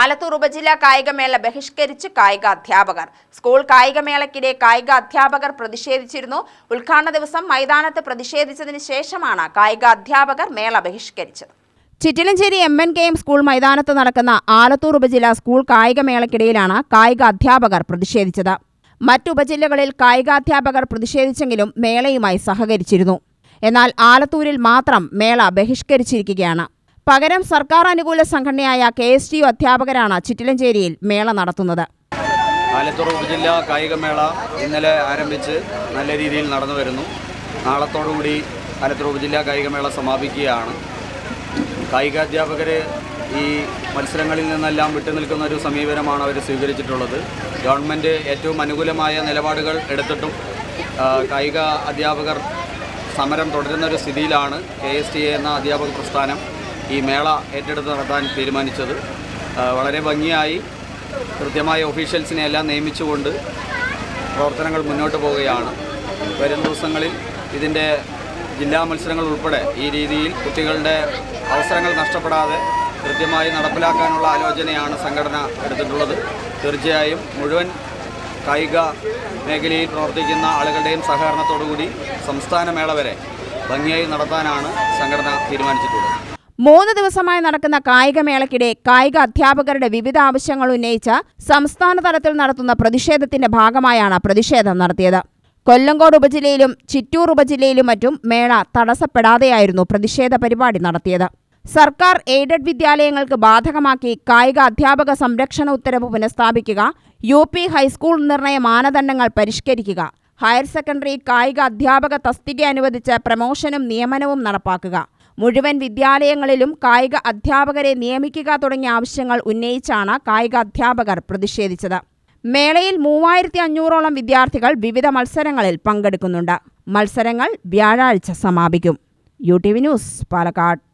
ആലത്തൂർ ഉപജില്ലാ കായികമേള ബഹിഷ്കരിച്ച് കായിക അധ്യാപകർ സ്കൂൾ കായികമേളയ്ക്കിടെ കായിക അധ്യാപകർ പ്രതിഷേധിച്ചിരുന്നു. ഉദ്ഘാടന ദിവസം മൈതാനത്ത് പ്രതിഷേധിച്ചതിന് ശേഷമാണ് കായിക അധ്യാപകർ മേള ബഹിഷ്കരിച്ചത്. Chittilancheri M N K M school മൈതാനത്ത് നടക്കുന്ന ആലത്തൂർ ഉപജില്ല സ്കൂൾ കായികമേളയ്ക്കിടയിലാണ് കായിക അധ്യാപകർ പ്രതിഷേധിച്ചത് മറ്റുപജില്ലകളിൽ കായികാധ്യാപകർ പ്രതിഷേധിച്ചെങ്കിലും മേളയുമായി സഹകരിച്ചിരുന്നു. എന്നാൽ ആലത്തൂരിൽ മാത്രം മേള ബഹിഷ്കരിച്ചിരിക്കുകയാണ്. പകരം സർക്കാർ അനുകൂല സംഘടനയായ കെ എസ് ടി യു അധ്യാപകരാണ് ചിറ്റിലഞ്ചേരിയിൽ മേള നടത്തുന്നത്. ആലത്തൂർ ഉപജില്ലാ കായികമേള ഇന്നലെ ആരംഭിച്ച് നല്ല രീതിയിൽ നടന്നു വരുന്നു. നാളത്തോടുകൂടി ആലത്തൂർ ഉപജില്ലാ കായികമേള സമാപിക്കുകയാണ്. കായികാധ്യാപകർ ഈ മത്സരങ്ങളിൽ നിന്നെല്ലാം വിട്ടുനിൽക്കുന്ന ഒരു സമീപനമാണ് അവർ സ്വീകരിച്ചിട്ടുള്ളത്. ഗവൺമെന്റ് ഏറ്റവും അനുകൂലമായ നിലപാടുകൾ എടുത്തിട്ടും കായിക അധ്യാപകർ സമരം തുടരുന്ന ഒരു സ്ഥിതിയിലാണ് കെ എസ് ടി എന്ന അധ്യാപക പ്രസ്ഥാനം. ഈ മേള ഏറ്റെടുത്ത് നടത്താൻ തീരുമാനിച്ചത്. വളരെ ഭംഗിയായി കൃത്യമായ ഒഫീഷ്യൽസിനെ എല്ലാം നിയമിച്ചുകൊണ്ട് പ്രവർത്തനങ്ങൾ മുന്നോട്ട് പോവുകയാണ്. വരും ദിവസങ്ങളിൽ ഇതിന്റെ ജില്ലാ മത്സരങ്ങൾ ഉൾപ്പെടെ ഈ രീതിയിൽ കുട്ടികളുടെ അവസരങ്ങൾ നഷ്ടപ്പെടാതെ കൃത്യമായി നടപ്പിലാക്കാനുള്ള ആലോചനയാണ് സംഘടന എടുത്തിട്ടുള്ളത്. തീർച്ചയായും മുഴുവൻ കായിക മേഖലയിൽ പ്രവർത്തിക്കുന്ന ആളുകളുടെയും സഹകരണത്തോടുകൂടി സംസ്ഥാന മേള വരെ ഭംഗിയായി നടത്താനാണ് സംഘടന തീരുമാനിച്ചിട്ടുള്ളത്. മൂന്ന് ദിവസമായി നടക്കുന്ന കായികമേളയ്ക്കിടെ കായിക അധ്യാപകരുടെ വിവിധ ആവശ്യങ്ങൾ ഉന്നയിച്ച സംസ്ഥാന തലത്തിൽ നടത്തുന്ന പ്രതിഷേധത്തിന്റെ ഭാഗമായാണ് പ്രതിഷേധം നടത്തിയത്. കൊല്ലങ്കോട് ഉപജില്ലയിലും ചിറ്റൂർ ഉപജില്ലയിലും മറ്റും മേള തടസ്സപ്പെടാതെയായിരുന്നു പ്രതിഷേധ പരിപാടി നടത്തിയത്. സർക്കാർ എയ്ഡഡ് വിദ്യാലയങ്ങൾക്ക് ബാധകമാക്കി കായിക അധ്യാപക സംരക്ഷണ ഉത്തരവ് പുനഃസ്ഥാപിക്കുക യു പി ഹൈസ്കൂൾ നിർണയ മാനദണ്ഡങ്ങൾ പരിഷ്കരിക്കുക ഹയർ സെക്കൻഡറി കായിക അധ്യാപക തസ്തിക അനുവദിച്ച് പ്രമോഷനും നിയമനവും നടപ്പാക്കുക. മുഴുവൻ വിദ്യാലയങ്ങളിലും കായിക അധ്യാപകരെ നിയമിക്കുക തുടങ്ങിയ ആവശ്യങ്ങൾ ഉന്നയിച്ചാണ് കായിക അധ്യാപകർ പ്രതിഷേധിച്ചത്. മേളയിൽ മൂവായിരത്തി അഞ്ഞൂറോളം വിദ്യാർത്ഥികൾ വിവിധ മത്സരങ്ങളിൽ പങ്കെടുക്കുന്നുണ്ട്. മത്സരങ്ങൾ വ്യാഴാഴ്ച സമാപിക്കും. U T V news Palakkad.